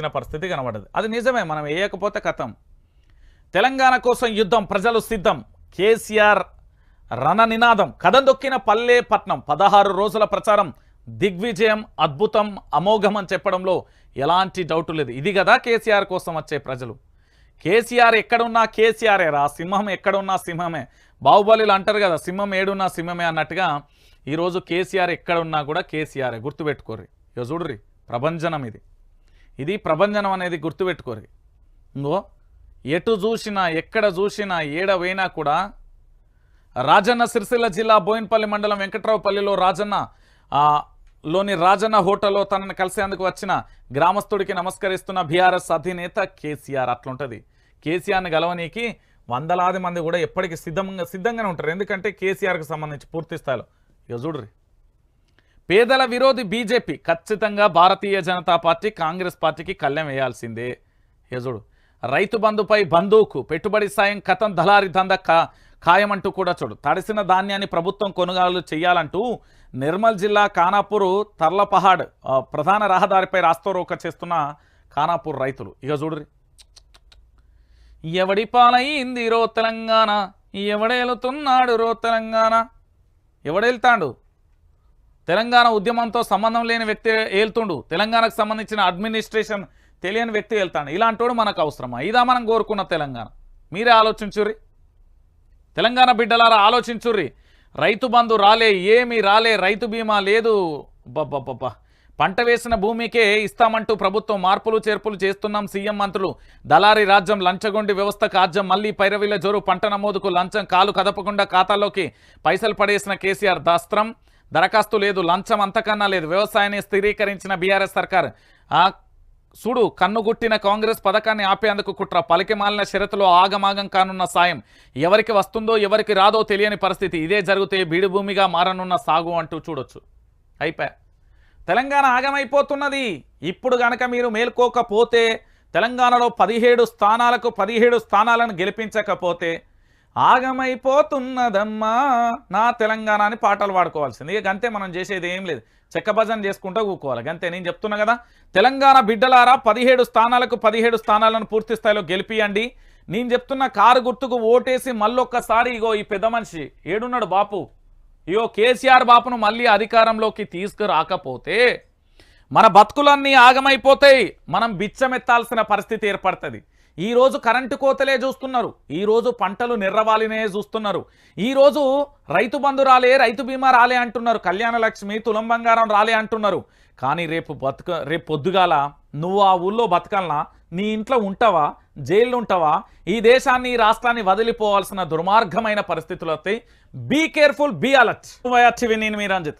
వచ్చిన పరిస్థితి కనబడదు. అది నిజమే మనం వేయకపోతే కథం తెలంగాణ కోసం యుద్ధం ప్రజలు సిద్ధం. కేసీఆర్ రణ నినాదం కథందొక్కిన పల్లె పట్నం. పదహారు రోజుల ప్రచారం దిగ్విజయం అద్భుతం అమోఘం అని చెప్పడంలో ఎలాంటి డౌట్ లేదు. ఇది కదా కేసీఆర్ కోసం వచ్చే ప్రజలు. కేసీఆర్ ఎక్కడున్నా కేసీఆరే రా. సింహం ఎక్కడున్నా సింహమే. బాహుబలిలు అంటారు కదా సింహం ఏడున్నా సింహమే అన్నట్టుగా ఈరోజు కేసీఆర్ ఎక్కడున్నా కూడా కేసీఆరే. గుర్తుపెట్టుకోర్రి. ఇక చూడ్రి ప్రభంజనం ఇది. ఇది ప్రభంజనం అనేది గుర్తుపెట్టుకోరు. ఇంకో ఎటు చూసినా ఎక్కడ చూసినా ఏడవైనా కూడా రాజన్న సిరిసిల్ల జిల్లా బోయినపల్లి మండలం వెంకట్రావుపల్లిలో రాజన్న లోని రాజన్న హోటల్లో తనను కలిసేందుకు వచ్చిన గ్రామస్తుడికి నమస్కరిస్తున్న బీఆర్ఎస్ అధినేత కేసీఆర్. అట్లుంటుంది. కేసీఆర్ని గలవనీకి వందలాది మంది కూడా ఎప్పటికీ సిద్ధంగా సిద్ధంగానే ఉంటారు. ఎందుకంటే కేసీఆర్కి సంబంధించి పూర్తి స్థాయిలో. ఇక చూడ్రి పేదల విరోధి బీజేపీ. ఖచ్చితంగా భారతీయ జనతా పార్టీ కాంగ్రెస్ పార్టీకి కళ్ళెం వేయాల్సిందే. యజుడు రైతు బంధుపై బంధువుకు పెట్టుబడి సాయం కథం దళారి దంద కా ఖాయమంటూ కూడా చూడు. తడిసిన ధాన్యాన్ని ప్రభుత్వం కొనుగోలు చేయాలంటూ నిర్మల్ జిల్లా ఖానాపూర్ తర్లపహాడ్ ప్రధాన రహదారిపై రాస్తోరోక చేస్తున్న ఖానాపూర్ రైతులు. ఇక చూడ్రి ఎవడి పాలయ్యింది రో తెలంగాణ? ఎవడేలుతున్నాడు రో తెలంగాణ? ఎవడెళ్తాడు? తెలంగాణ ఉద్యమంతో సంబంధం లేని వ్యక్తి ఏళ్తుండు. తెలంగాణకు సంబంధించిన అడ్మినిస్ట్రేషన్ తెలియని వ్యక్తి వెళ్తాడు ఇలాంటోడు మనకు అవసరమా? ఇదా మనం కోరుకున్న తెలంగాణ. మీరే ఆలోచించుర్రి. తెలంగాణ బిడ్డలారా ఆలోచించుర్రి. రైతు బంధు రాలే ఏమి రాలే రైతు బీమా లేదు. బబ్బబ్బబ్బ పంట వేసిన భూమికే ఇస్తామంటూ ప్రభుత్వం మార్పులు చేర్పులు చేస్తున్నాం సీఎం మంత్రులు. దళారీ రాజ్యం లంచగొండి వ్యవస్థ కాజ్యం మళ్ళీ పైరవిల జోరు పంట నమోదుకు లంచం కాలు కదపకుండా ఖాతాలోకి పైసలు పడేసిన కేసీఆర్ దాస్త్రం. దరఖాస్తు లేదు లంచం అంతకన్నా లేదు. వ్యవసాయాన్ని స్థిరీకరించిన బీఆర్ఎస్ సర్కార్. ఆ చూడు కన్నుగుట్టిన కాంగ్రెస్ పథకాన్ని ఆపేందుకు కుట్ర. పలికి మాలిన షరతులో ఆగమాగం కానున్న సాయం. ఎవరికి వస్తుందో ఎవరికి రాదో తెలియని పరిస్థితి. ఇదే జరిగితే బీడుభూమిగా మారనున్న సాగు అంటూ చూడొచ్చు. అయిపోయా తెలంగాణ ఆగమైపోతున్నది. ఇప్పుడు గనక మీరు మేల్కోకపోతే తెలంగాణలో పదిహేడు స్థానాలకు పదిహేడు స్థానాలను గెలిపించకపోతే ఆగమైపోతున్నదమ్మా. నా తెలంగాణ అని పాటలు పాడుకోవాల్సింది. ఇక అంతే మనం చేసేది ఏం లేదు. చెక్క భజన చేసుకుంటూ కూకోవాలి అంతే నేను చెప్తున్నా కదా. తెలంగాణ బిడ్డలారా పదిహేడు స్థానాలకు పదిహేడు స్థానాలను పూర్తి స్థాయిలో గెలిపియండి. నేను చెప్తున్న కారు గుర్తుకు ఓటేసి మళ్ళొక్కసారి ఇగో ఈ పెద్ద మనిషి ఏడున్నాడు బాపు. ఇగో కేసీఆర్ బాపును మళ్ళీ అధికారంలోకి తీసుకురాకపోతే మన బతుకులన్నీ ఆగమైపోతాయి. మనం బిచ్చమెత్తాల్సిన పరిస్థితి ఏర్పడుతుంది. ఈ రోజు కరెంటు కోతలే చూస్తున్నారు. ఈ రోజు పంటలు నిర్రవాలినే చూస్తున్నారు. ఈ రోజు రైతు బంధు రాలే రైతు బీమా రాలే అంటున్నారు. కళ్యాణ లక్ష్మి తులం బంగారం రాలే అంటున్నారు. కానీ రేపు బతుక రేపు పొద్దుగాల నువ్వు ఆ ఊళ్ళో బతకల్నా? నీ ఇంట్లో ఉంటావా? జైల్లో ఉంటావా? ఈ దేశాన్ని ఈ రాష్ట్రాన్ని వదిలిపోవాల్సిన దుర్మార్గమైన పరిస్థితులు వస్తాయి. బీ కేర్ఫుల్ బీ అలర్ట్ నేను మీ రంజిత్